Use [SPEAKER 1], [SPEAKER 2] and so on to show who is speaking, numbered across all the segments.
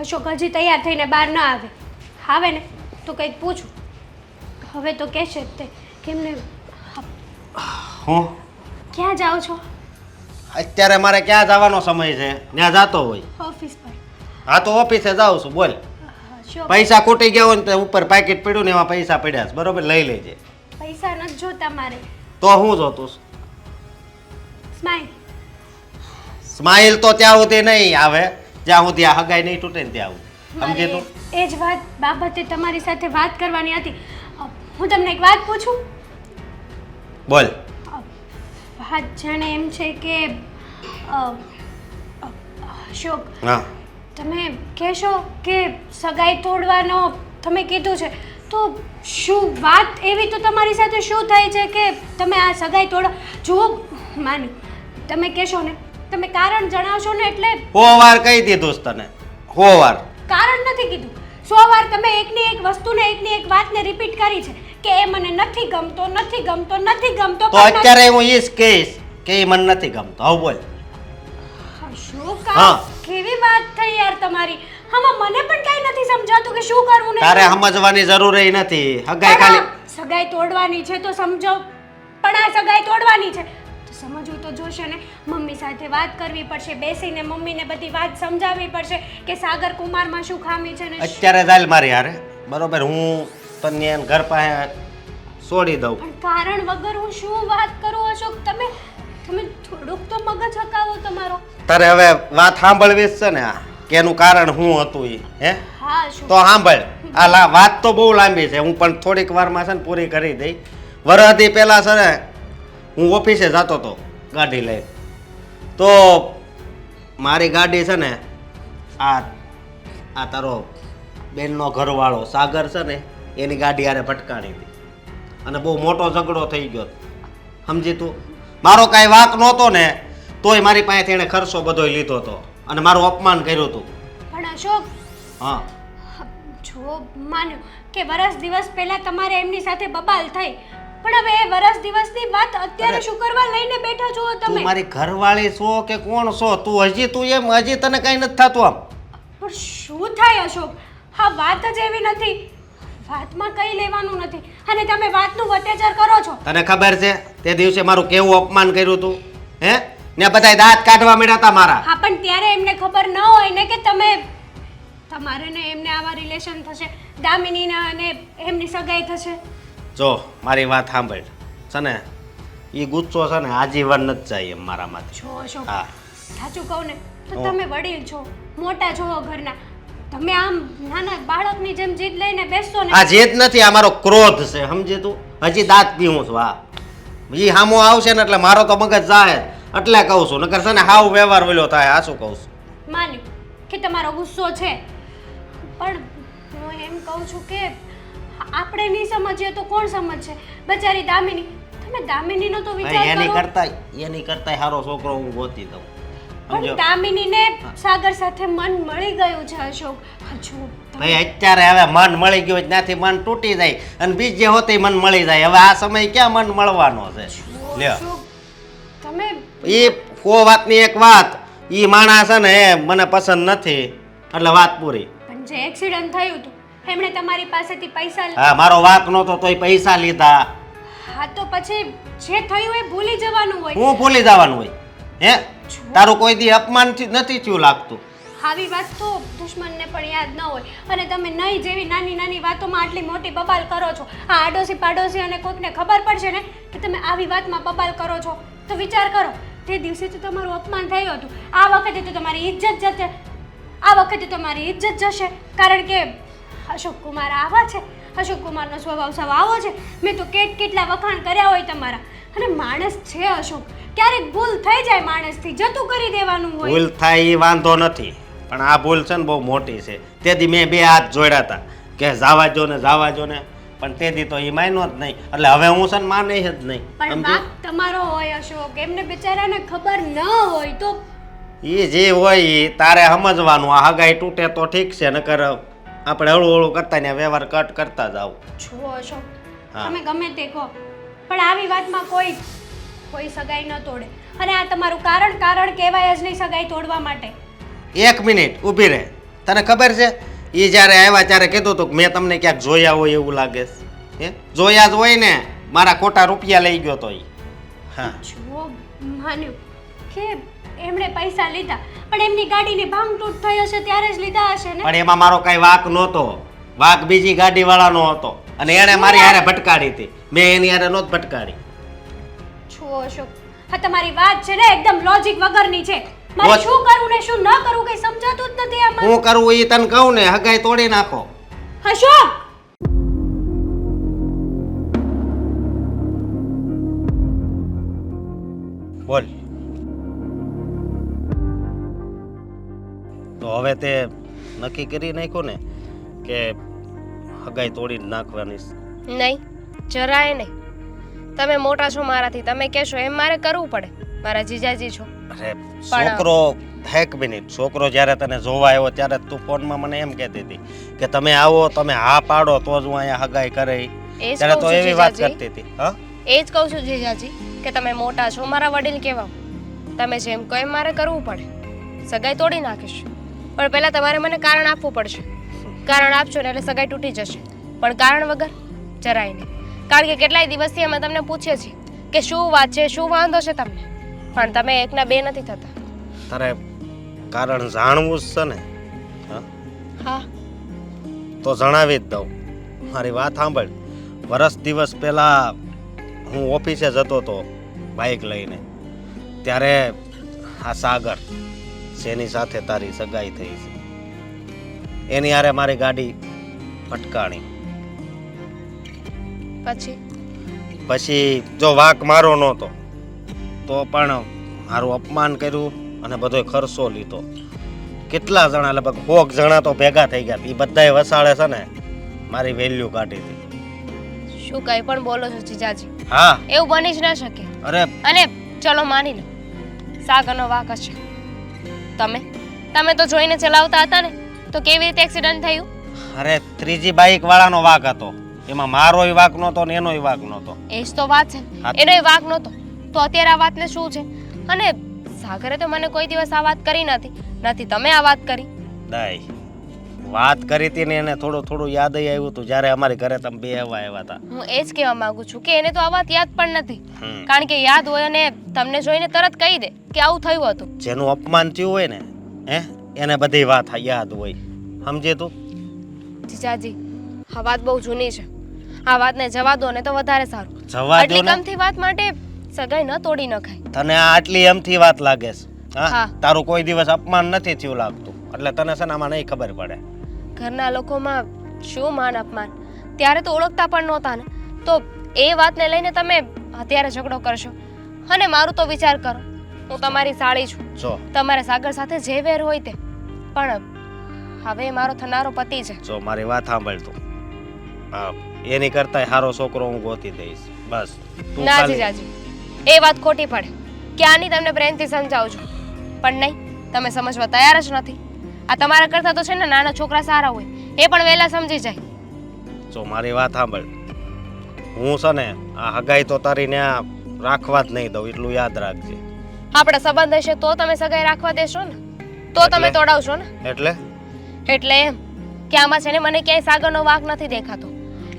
[SPEAKER 1] અશોક હજી તૈયાર થઈને બહાર ન આવે. આવે ને તો કંઈક પૂછું. હવે તો કહેશે તે કેમને
[SPEAKER 2] હું.
[SPEAKER 1] ક્યાં જાઓ છો?
[SPEAKER 2] અત્યારે મારે ક્યાં જવાનો સમય છે? ત્યાં જાતો હોય.
[SPEAKER 1] ઓફિસ પર.
[SPEAKER 2] હા તો ઓફિસે જાઉં છું બોલ. પૈસા ખૂટી ગયા હોય ને તો ઉપર પેકેટ પડ્યું ને એમાં પૈસા પડ્યા છે બરોબર? લઈ લેજે.
[SPEAKER 1] પૈસા નથી જોતા મારે.
[SPEAKER 2] તો હું જોતું
[SPEAKER 1] સ્માઈલ
[SPEAKER 2] સ્માઈલ તો ત્યાં સુધી નહીં આવે. જ્યાં સુધી આ હગાઈ નહીં તૂટે ને ત્યાં સમજે તું?
[SPEAKER 1] એ જ વાત બાબતે તમારી સાથે વાત કરવાની હતી. હું તમને એક વાત પૂછું?
[SPEAKER 2] બોલ.
[SPEAKER 1] વાત જાણે એમ છે કે અશોક
[SPEAKER 2] હા.
[SPEAKER 1] તમે કહેશો કે સગાઈ તોડવાનો તમે કીધું છે તો શું વાત એવી તો તમારી સાથે શું થાય છે કે તમે આ સગાઈ તોડો જુઓ માની તમે કહેશો ને તમે કારણ જણાવશો ને એટલે
[SPEAKER 2] હો વાર કહી દીધું છે તને. હો વાર.
[SPEAKER 1] કારણ નથી કીધું. સો વાર તમે એકની એક વસ્તુને એકની એક વાતને રિપીટ કરી છે કે એ મને નથી ગમતો નથી ગમતો નથી ગમતો.
[SPEAKER 2] તો અત્યારે હું ઈસ કહીશ કે એ મને નથી ગમતો. આવ બોલ.
[SPEAKER 1] શું કામ? કેવી વાત થઈ યાર તમારી. આમાં મને પણ કઈ નથી સમજાતું કે શું કરવું ને
[SPEAKER 2] તારે સમજવાની જરૂર નથી. હગાઈ ખાલી.
[SPEAKER 1] સગાઈ તોડવાની છે તો સમજો. પણ આ સગાઈ તોડવાની છે. સમજવું તો જોશે ને. મમ્મી સાથે વાત કરવી પડશે બેસીને મમ્મીને બધી વાત સમજાવવી પડશે કે સાગર કુમારમાં શું ખામી છે ને
[SPEAKER 2] અત્યારે ચાલ મારી હારે. બરોબર હું તને એન ઘર પાસે છોડી દઉં.
[SPEAKER 1] પણ કારણ વગર હું શું વાત કરું અશોક? તમે તમે થોડુંક તો મગજ હકાવો તમારો.
[SPEAKER 2] તારે હવે વાત સાંભળવી જ છે ને આ કે એનું કારણ શું હતું એ હે?
[SPEAKER 1] હા
[SPEAKER 2] તો સાંભળ. આ વાત તો બહુ લાંબી છે. હું પણ થોડીક વારમાં છે ને પૂરી કરી દઈ વરહદી પહેલાં છે ને હું ઓફિસે જતો હતો ગાડી લઈ. તો મારી ગાડી છે ને આ આ તારો બેનનો ઘરવાળો સાગર છે ને એની ગાડી આરે ભટકાણી હતી. અને બહુ મોટો ઝઘડો થઈ ગયો. સમજી તું? મારો કાંઈ વાક નહોતો ને તોય મારી પાસેથી એણે ખર્ચો બધોય લીધો હતો. અને મારું અપમાન કર્યું હતું
[SPEAKER 1] પણ અશોક
[SPEAKER 2] હા.
[SPEAKER 1] જો માન્યો કે વરસ દિવસ પહેલા તમારે એમની સાથે બબાલ થઈ પણ હવે એ વરસ દિવસની વાત અત્યારે. શું કરવા લઈને બેઠા છો
[SPEAKER 2] તું
[SPEAKER 1] તમે.
[SPEAKER 2] મારી ઘરવાળી છો કે કોણ છો? તું હજી તું એમ હજી તને કઈ નથી થતું આમ.
[SPEAKER 1] પણ શું થાય અશોક? હા વાત જ એવી નથી. વાતમાં કઈ લેવાનું નથી. અને તમે વાતનું અત્યાચાર કરો છો.
[SPEAKER 2] તને ખબર છે તે દિવસે મારું કેવું અપમાન કર્યું તું? હે? ને બધાય દાંત કાઢવા મળ્યા હતા મારા.
[SPEAKER 1] હા પણ ત્યારે એમને ખબર ન હોય ને કે તમે તમારે ને એમને આવા રિલેશન થશે દામિનીના અને એમની સગાઈ થશે.
[SPEAKER 2] જો મારી વાત સાંભળ. છે ને એ ગુસ્સો છે ને આજીવન નથી જાય એમ મારામાંથી.
[SPEAKER 1] છો છો.
[SPEAKER 2] હા.
[SPEAKER 1] સાચું કહું ને તો તમે વડીલ છો મોટા છો ઘરના. તમે આમ નાના બાળકની જેમ જીદ લઈને બેસશો ને?
[SPEAKER 2] આ જીત નથી આ મારો ક્રોધ છે સમજે તું? હજી દાંત પીવું છું હા. એ હામો આવશે ને એટલે મારો તો મગજ જાય એટલે કહું છું નકર છે ને હાવ વ્યવહાર વેલો થાય આ શું કહું છું?
[SPEAKER 1] માન્યું કે તમારો ગુસ્સો છે. પણ હું એમ કહું છું કે આપણે નહીં સમજીએ તો કોણ સમજશે? બચારી દામિની તમે દામિનીનો તો વિચાર
[SPEAKER 2] એની
[SPEAKER 1] કરો.
[SPEAKER 2] કરતા એની કરતા સારો છોકરો હું ગોતી દઉં. સમજો
[SPEAKER 1] પણ દામિનીને સાગર સાથે મન મળી ગયું છે અશોક. હજુ
[SPEAKER 2] ભાઈ અત્યારે હવે મન મળી ગયું ત્યાંથી મન તૂટી જાય અને બીજે હોતે મન મળી જાય. હવે આ સમય ક્યાં મન મળવાનો છે? લ્યો.
[SPEAKER 1] અશોક, તમે
[SPEAKER 2] એ કો વાતની એક વાત. ઈ માણસ છે ને એ મને પસંદ નથી. એટલે વાત પૂરી.
[SPEAKER 1] પણ જે એક્સિડન્ટ થયું હતું એમણે તમારી પાસેથી પૈસા
[SPEAKER 2] હા મારો વાક નહોતો તોય પૈસા લીધા.
[SPEAKER 1] હા તો પછી જે થયું એ ભૂલી જવાનું હોય.
[SPEAKER 2] હું ભૂલી જવાનું હોય? હે? તારું કોઈ દી અપમાન નથી થયું લાગતું.
[SPEAKER 1] આવી વાત તો દુશ્મનને પણ યાદ ન હોય. અને તમે નહીં જેવી નાની નાની વાતોમાં આટલી મોટી બબાલ કરો છો. આ આડોશી પાડોશી અને કોઈકને ખબર પડશે ને કે તમે આવી વાતમાં બબાલ કરો છો. તો વિચાર કરો તે દિવસે તો તમારું અપમાન થયું હતું. આ વખતે તો તમારી ઇજ્જત જશે. આ વખતે તમારી ઇજ્જત જશે. કારણ કે અશોક કુમાર આવા છે. અશોક કુમારનો સ્વભાવ સાવ આવો છે. મેં તો કેટ કેટલા વખાણ કર્યા હોય તમારા. અને માણસ છે અશોક. ક્યારેક ભૂલ થઈ જાય માણસથી. જતું કરી દેવાનું હોય.
[SPEAKER 2] ભૂલ થાય એ વાંધો નથી. પણ આ ભૂલ છે ને બહુ મોટી છે. તેથી મેં બે હાથ જોડ્યા હતા. કે જાવા જો ને જાવા જો ને. પણ તેથી તો એ માન્યો જ નહીં. એટલે હવે હું છે ને માને જ નહીં.
[SPEAKER 1] પણ બાપ તમારો હોય અશોક. એમને બિચારાને ખબર ન હોય તો
[SPEAKER 2] એ જે હોય એ તારે સમજવાનું. આ હગાઈ તૂટે તો ઠીક છે. નકર આપણે હળવું હળવું કરતા ને વ્યવહાર કટ કરતા જાવ
[SPEAKER 1] જુઓ છો
[SPEAKER 2] હા.
[SPEAKER 1] તમે ગમે તે કહો પણ આવી વાતમાં કોઈ કોઈ સગાઈ ન તોડે. અને આ તમારું કારણ કારણ કહેવાય જ નહીં સગાઈ તોડવા માટે.
[SPEAKER 2] એક મિનિટ ઊભી રહે. તને ખબર છે? એ જ્યારે આવ્યા ત્યારે કીધું હતું કે મેં તમને ક્યાંક જોયા હોય એવું લાગે છે. હે? જોયા જ હોય ને મારા ખોટા રૂપિયા લઈ ગયો તો એ હા.
[SPEAKER 1] જુઓ માન્યું. કે એમણે પૈસા લીધા. પણ એમની ગાડીની ભાંગતૂટ થઈ હશે ત્યારે જ લીધા હશે ને?
[SPEAKER 2] પણ એમાં મારો કઈ વાક નહોતો. વાક બીજી ગાડી વાળાનો હતો. અને એણે મારી હારે ભટકાડી હતી. મેં એની હારે નહોત ભટકાડી.
[SPEAKER 1] છો અશોક હા તમારી વાત છે ને એકદમ લોજિક વગરની છે. મારે શું કરવું ને શું ન કરવું કઈ સમજાતું જ નથી આમાં.
[SPEAKER 2] હું કરવું એ તને કહું ને હગાઈ તોડી નાખો.
[SPEAKER 1] અશોક
[SPEAKER 2] બોલ. તો હવે તે નક્કી કરી નાખ્યું ને કે હગાઈ તોડી નાખવાની.
[SPEAKER 3] નહીં જરાય નહીં. તમે મોટા છો મારાથી તમે કહેશો એમ મારે કરવું પડે. મારા જીજાજી છો.
[SPEAKER 2] અરે છોકરો એક મિનિટ. છોકરો જ્યારે તને જોવા આવ્યો ત્યારે તું ફોનમાં મને એમ કહેતી હતી કે તમે આવો તમે હા પાડો તો જ હું અહીંયા હગાઈ કરે. ત્યારે તો એવી વાત કરતી હતી. હા?
[SPEAKER 3] એ જ કહું છું જીજાજી કે તમે મોટા છો મારા વડીલ કેવા? તમે જેમ કહો એમ મારે કરવું પડે. સગાઈ તોડી નાખીશ. પણ પહેલાં તમારે મને કારણ આપવું પડશે. કારણ આપશો ને એટલે સગાઈ તૂટી જશે. પણ કારણ વગર જરાય નહીં. કારણ કે કેટલાય દિવસથી અમે તમને પૂછીએ છીએ કે શું વાત છે શું વાંધો છે તમને? પણ તમે એકના બે નથી થતા.
[SPEAKER 2] તારે કારણ જાણવું જ છે ને? હા?
[SPEAKER 3] હા.
[SPEAKER 2] તો જણાવી જ દઉં. મારી વાત સાંભળ. વરસ દિવસ પહેલાં હું ઓફિસે જતો હતો બાઇક લઈને. ત્યારે આ સાગર જેની સાથે તારી સગાઈ થઈ છે? એની હારે મારી ગાડી ફટકાણી
[SPEAKER 3] પછી?
[SPEAKER 2] પછી જો વાક મારો નહોતો તો પણ મારું અપમાન કર્યું અને બધો ખર્ચો લીધો. કેટલા જણા લગભગ હોક જણા તો ભેગા થઈ ગયા. એ બધાય વસાડે છે ને મારી વેલ્યુ કાઢી હતી.
[SPEAKER 3] શું કઈ પણ બોલો છો જીજાજી?
[SPEAKER 2] હા.
[SPEAKER 3] એવું બની જ ના શકે.
[SPEAKER 2] અરે.
[SPEAKER 3] અને ચલો માની લો સાગરનો વાક હશે. તમે? તમે તો જોઈને ચલાવતા હતા ને. તો કેવી રીતે એક્સિડન્ટ થયું?
[SPEAKER 2] અરે ત્રીજી બાઇક વાળાનો વાક હતો. એમાં મારોય વાક નહોતો ને એનોય વાક નહોતો.
[SPEAKER 3] એ જ તો વાત છે. એનોય વાક નહોતો. તો અત્યારે આ વાતને શું છે? અને સાગરે તો મને કોઈ દિવસ આ વાત કરી નથી. નથી તમે આ વાત કરી?
[SPEAKER 2] દાય. વાત કરી હતી ને એને થોડું થોડું યાદ આવ્યું હતું જ્યારે અમારી ઘરે તમે બે આવવા આવ્યા હતા.
[SPEAKER 3] હું એ જ કહેવા માંગુ છું કે એને તો આ વાત યાદ પણ નથી. કારણ કે યાદ હોય અને તમને જોઈને તરત કહી દે કે આવું થયું હતું.
[SPEAKER 2] જેનું અપમાન થયું હોય ને હે એને બધી વાત યાદ હોય. સમજે તું?
[SPEAKER 3] જીજાજી આ વાત બહુ જૂની છે. આ વાતને જવા દો ને તો વધારે સારું.
[SPEAKER 2] જવા દો ને
[SPEAKER 3] કમથી વાત માટે સગાઈ ન તોડી નખાય.
[SPEAKER 2] તને આ આટલી એમથી વાત લાગે છે હા?
[SPEAKER 3] હા.
[SPEAKER 2] તારું કોઈ દિવસ અપમાન નથી થયું લાગતું. એટલે તને છે ને આમાં નહીં ખબર પડે.
[SPEAKER 3] ઘરના લોકોમાં શું માન અપમાન? ત્યારે તો ઓળખતા પણ નહોતા ને. તો એ વાતને લઈને તમે અત્યારે ઝઘડો કરશો. અને મારું તો વિચાર કરો હું તમારી સાળી છું.
[SPEAKER 2] જો.
[SPEAKER 3] તમારે સાગર સાથે જે વેર હોય તે. પણ હવે મારો થનારો પતિ છે.
[SPEAKER 2] જો મારી વાત સાંભળ તું. એની કરતાંય સારો છોકરો હું ગોતી દઈશ. બસ તું
[SPEAKER 3] ના
[SPEAKER 2] ખાલી.
[SPEAKER 3] જીજાજી. એ વાત ખોટી પડે. ક્યાંની તમને પ્રેમથી સમજાવું છું? પણ નહીં તમે સમજવા તૈયાર જ નથી. આ તમારા કરતાં તો છે ને નાના છોકરા સારા હોય. એ પણ વહેલા સમજી જાય.
[SPEAKER 2] જો મારી વાત સાંભળ. હું છે ને આ હગાઈ તો તારી આ રાખવા જ નહીં દઉં એટલું યાદ રાખજે.
[SPEAKER 3] આપણા સંબંધ હશે તો તમે સગાઈ રાખવા દેશો ને. તો તમે તોડાવશો ને.
[SPEAKER 2] એટલે?
[SPEAKER 3] એટલે એમ કે આમાં છે ને મને ક્યાંય સાગરનો વાંક નથી દેખાતો.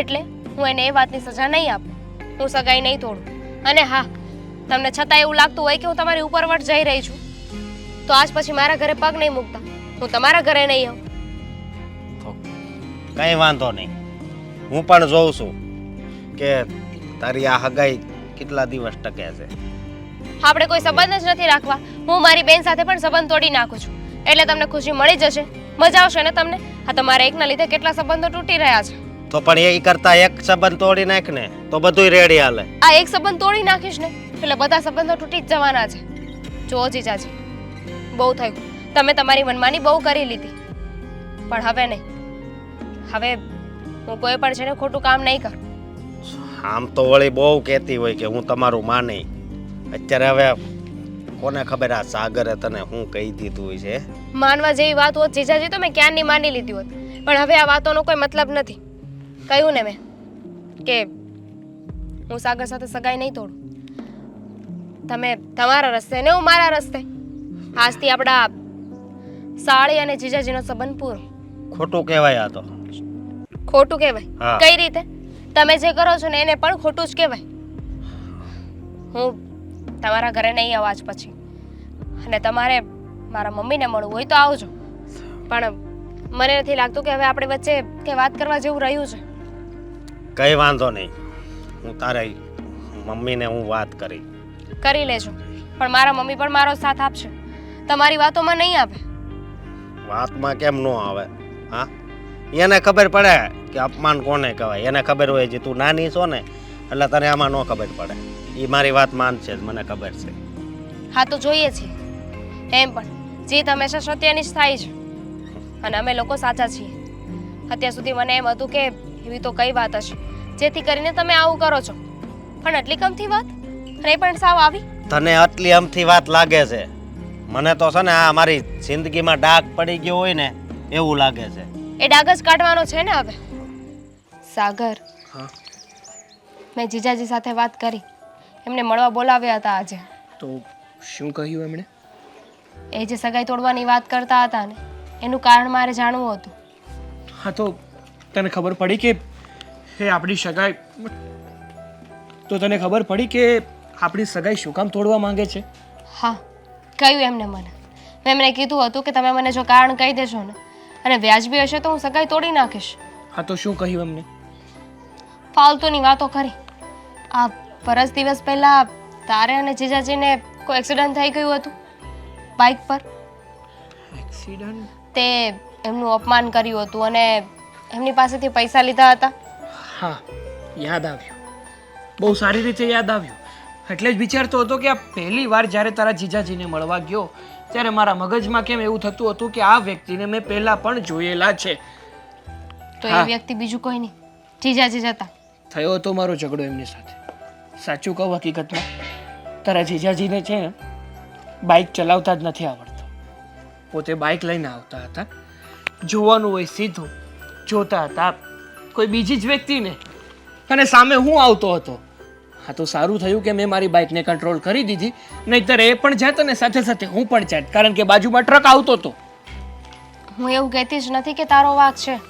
[SPEAKER 3] એટલે હું એને એ વાતની સજા નહીં આપું. હું સગાઈ નહીં તોડું. અને હા તમને છતાં એવું લાગતું હોય કે હું તમારી ઉપરવટ જઈ રહી છું. તો આજ પછી મારા ઘરે પગ નહીં મૂકતા. હું તમારા ઘરે નહીં આવું.
[SPEAKER 2] કઈ કંઈ વાંધો નહીં. હું પણ જોઉં છું કે તારી આ હગાઈ કેટલા દિવસ ટકે છે.
[SPEAKER 3] આપણે કોઈ સંબંધ જ નથી રાખવા. હું મારી બેન સાથે પણ સંબંધ તોડી નાખું છું. એટલે તમને ખુશી મળી જશે. મજા આવશે ને તમને? આ તમારા એકના લીધે કેટલા સંબંધો તૂટી રહ્યા છે.
[SPEAKER 2] તો પણ એ કરતા એક સંબંધ તોડી નાખ ને તો બધુંય રેડી હાલે.
[SPEAKER 3] આ એક સંબંધ તોડી નાખીશ ને એટલે બધા સંબંધો તૂટી જ જવાના છે. જો જીજાજી બહુ થયું. તમે તમારી મનમાની બહુ કરી લીધી. પણ હવે નહીં. હવે હું કોઈ પણ છે ને ખોટું કામ નહીં કરું.
[SPEAKER 2] આમ તો વળી બહુ કહેતી હોય કે હું તમારું માની. અત્યારે હવે કોને ખબર આ સાગરે તને હું કહી દીધું હોય છે?
[SPEAKER 3] માનવા જેવી વાત હોત જીજાજી તો મેં ક્યાંની માની લીધી હોત? પણ હવે આ વાતોનો કોઈ મતલબ નથી. કહ્યું ને મેં કે હું સાગર સાથે સગાઈ નહીં તોડું. તમે તમારા રસ્તે ને હું મારા રસ્તે. આજથી આપણા સાળી અને જીજાજીનો સંબંધ પૂરો.
[SPEAKER 2] ખોટું કહેવાય આ તો.
[SPEAKER 3] ખોટું કહેવાય? કઈ રીતે? તમે જે કરો છો ને એને પણ ખોટું જ કહેવાય. હું તમારા ઘરે નહીં આવું આજ પછી. અને તમારે મારા મમ્મીને મળવું હોય તો આવજો. પણ મને નથી લાગતું કે હવે આપણે વચ્ચે કે વાત કરવા જેવું રહ્યું છે.
[SPEAKER 2] કઈ વાંધો નહીં. હું તારે મમ્મીને હું વાત કરી.
[SPEAKER 3] કરી લેજો. પણ મારા મમ્મી પણ મારો સાથ આપશે. તમારી વાતોમાં નહીં આપે
[SPEAKER 2] વાતમાં કેમ ન આવે હા? એને ખબર પડે કે અપમાન કોને કહેવાય? એને ખબર હોય જે તું નાની છો ને એટલે તને આમાં ન ખબર પડે. એ મારી વાત માનશે જ મને ખબર છે.
[SPEAKER 3] હા તો જોઈએ છીએ એમ પણ જીત હંમેશા સત્યની જ થાય છે. અને અમે લોકો સાચા છીએ. અત્યાર સુધી મને એમ હતું કે એવી તો કઈ વાત હશે. જેથી કરીને તમે આવું કરો છો. પણ આટલી કમથી વાત? અને પણ સાવ આવી?
[SPEAKER 2] તને આટલી અમથી વાત લાગે છે. મને તો છે ને આ મારી જિંદગીમાં ડાઘ પડી ગયો હોય ને એવું લાગે છે.
[SPEAKER 3] એ ડાઘ જ કાઢવાનો છે ને હવે. સાગર
[SPEAKER 4] હા.
[SPEAKER 3] મેં જીજાજી સાથે વાત કરી. એમને મળવા બોલાવ્યા હતા આજે.
[SPEAKER 4] તો શું કહ્યું એમણે?
[SPEAKER 3] એ જે સગાઈ તોડવાની વાત કરતા હતા ને એનું કારણ મારે જાણવું હતું.
[SPEAKER 4] હા તો તને ખબર પડી કે હે આપણી સગાઈ તો તને ખબર પડી કે આપણી સગાઈ શું કામ તોડવા માંગે છે?
[SPEAKER 3] હા. કહ્યું એમને મને. મેં એમને કીધું હતું કે તમે મને જો કારણ કહી દેશો ને. અને વ્યાજબી હશે તો હું સગાઈ તોડી નાખીશ.
[SPEAKER 4] હા તો શું કહ્યું એમને?
[SPEAKER 3] ફાલતુની વાતો કરી. આ વરસ દિવસ પહેલા તારે અને જીજાજીને કોઈ એક્સિડન્ટ થઈ ગયું હતું? બાઇક પર?
[SPEAKER 4] એક્સિડન્ટ
[SPEAKER 3] તે એમનું અપમાન કર્યું હતું અને એમની પાસેથી પૈસા લીધા હતા?
[SPEAKER 4] હા યાદ આવ્યું. બહુ સારી રીતે યાદ આવ્યું. એટલે જ વિચારતો હતો કે આ પહેલી વાર જ્યારે તારા જીજાજીને મળવા ગયો ત્યારે મારા મગજમાં કેમ એવું થતું હતું કે આ વ્યક્તિને મેં પહેલાં પણ જોયેલા છે.
[SPEAKER 3] તો એ
[SPEAKER 4] હા.
[SPEAKER 3] વ્યક્તિ બીજું કોઈ નહીં. જીજાજી જતા.
[SPEAKER 4] થયો હતો મારો ઝઘડો એમની સાથે. સાચું કહું હકીકતમાં તારા જીજાજીને છે ને બાઇક ચલાવતા જ નથી આવડતું. પોતે બાઇક લઈને આવતા હતા. જોવાનું હોય સીધું જોતા હતા. કોઈ બીજી જ વ્યક્તિને. અને સામે હું આવતો હતો? હા, તો સારું થયું કે મેં મારી બાઇકને કંટ્રોલ કરી દીધી. નહીંતર એ પણ જાત અને સાથે સાથે હું પણ જાત કારણ કે બાજુમાં ટ્રક આવતો હતો
[SPEAKER 3] હું એવું કહેતી જ નથી કે તારો વાક છે.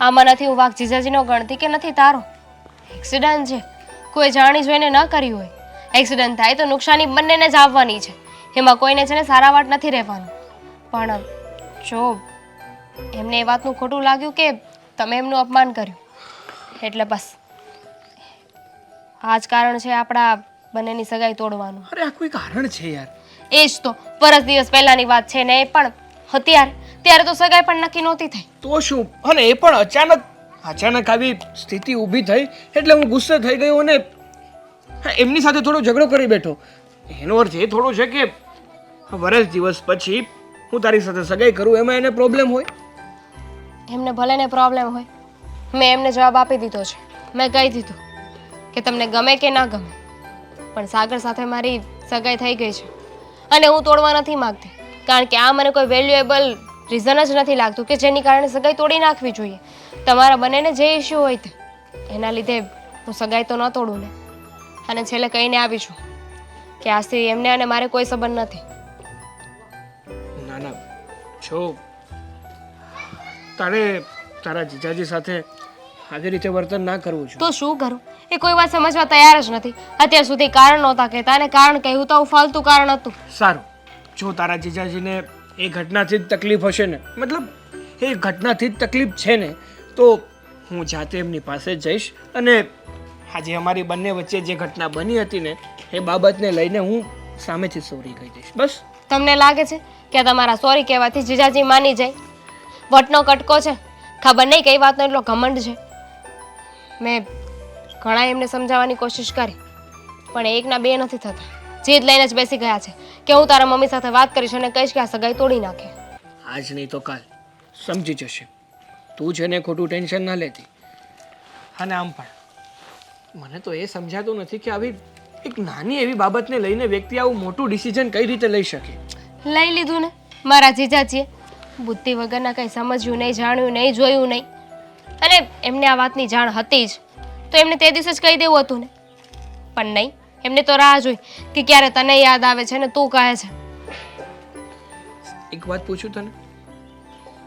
[SPEAKER 3] આમાં નથી હું વાક જીજાજીનો ગણતી કે નથી તારો? એક્સિડન્ટ છે. કોઈ જાણી જોઈને ન કરી હોય. એક્સિડન્ટ થાય તો નુકસાની બંનેને જ આવવાની છે. એમાં કોઈને છે ને સારા વાટ નથી રહેવાનું. પણ, જો, એમને એ વાતનું ખોટું લાગ્યું કે તમે એમનું અપમાન કર્યું. એટલે બસ. આ જ કારણ છે આપણા બંનેની સગાઈ તોડવાનું.
[SPEAKER 4] અરે આ કોઈ કારણ છે યાર.
[SPEAKER 3] એ જ તો. વરસ દિવસ પહેલાંની વાત છે ને એ પણ અત્યારે ત્યારે તો સગાઈ પણ નક્કી નહોતી થઈ.
[SPEAKER 4] તો શું? અને એ પણ અચાનક અચાનક આવી સ્થિતિ ઊભી થઈ એટલે હું ગુસ્સે થઈ ગયો અને એમની સાથે થોડો ઝઘડો કરી બેઠો. એનો અર્થ એ થોડો છે કે વરસ દિવસ પછી હું તારી સાથે સગાઈ કરું એમાં એને પ્રોબ્લેમ હોય?
[SPEAKER 3] એમને ભલે ને પ્રોબ્લેમ હોય. મેં એમને જવાબ આપી દીધો છે. મેં કહી દીધું. કે તમને ગમે કે ના ગમે. પણ સાગર સાથે મારી સગાઈ થઈ ગઈ છે. અને હું તોડવા નથી માંગતી. કારણ કે આ મને કોઈ વેલ્યુએબલ રીઝન જ નથી લાગતું કે જેની કારણે સગાઈ તોડી નાખવી જોઈએ. તમારા બંનેને જે ઇશ્યુ હોય તે. એના લીધે હું સગાઈ તો ન તોડું ને. અને છેલ્લે કહીને આવી છું કે આજથી એમને અને મારે કોઈ સંબંધ નથી.
[SPEAKER 4] ના ના છો. તારે તારા જીજાજી સાથે આવી રીતે વર્તન ના કરવું છું
[SPEAKER 3] તો શું કરું? એ કોઈ વાત સમજવા તૈયાર જ નથી. અત્યાર સુધી કારણ નહોતા કહેતા અને કારણ કહ્યું તો ફાલતુ કારણ હતું.
[SPEAKER 4] સારું. જો તારા જીજાજીને એ ઘટનાથી જ તકલીફ હશે ને મતલબ એ ઘટનાથી જ તકલીફ છે ને તો હું જાતે એમની પાસે જઈશ અને આજે અમારી બંને વચ્ચે જે ઘટના બની હતી ને એ બાબતને લઈને હું સામેથી સોરી કહી દઈશ. બસ.
[SPEAKER 3] તમને લાગે છે કે તમારા સોરી કહેવાથી જીજાજી માની જાય? વટનો કટકો છે. ખબર નહીં કઈ વાતનો એટલો ઘમંડ છે. મેં ઘણા એમને સમજાવવાની કોશિશ કરી પણ એકના બે નથી થતા. જીદ લઈને જ બેસી ગયા છે. કે હું તારા મમ્મી સાથે વાત કરીશ અને કહીશ કે આ સગાઈ તોડી નાખે.
[SPEAKER 4] આજ નહીં તો કાલ. સમજી જશે. તું છે ને ખોટું ટેન્શન ના લેતી. અને આમ પણ. મને તો એ સમજાતું નથી કે આવી એક નાની એવી બાબતને લઈને વ્યક્તિ આવું મોટું ડિસિઝન કઈ રીતે લઈ શકે?
[SPEAKER 3] લઈ લીધું ને? મારા જીજાજીએ. બુદ્ધિ વગરના કંઈ સમજ્યું નહીં જાણ્યું નહીં જોયું નહીં. અને એમને આ વાતની જાણ હતી જ. તો એમને તે દિવસે જ કહી દેવું હતું ને. પણ નહીં એમને તો રાહ જોઈ કે ક્યારે તને યાદ આવે છે ને તું કહે છે.
[SPEAKER 4] એક વાત પૂછું તને?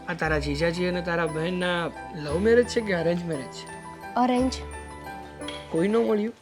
[SPEAKER 4] આ તારા જીજાજી અને તારા બહેનના લવ મેરેજ છે કે અરેન્જ મેરેજ છે?
[SPEAKER 3] અરેન્જ
[SPEAKER 4] કોઈ ન મળ્યું?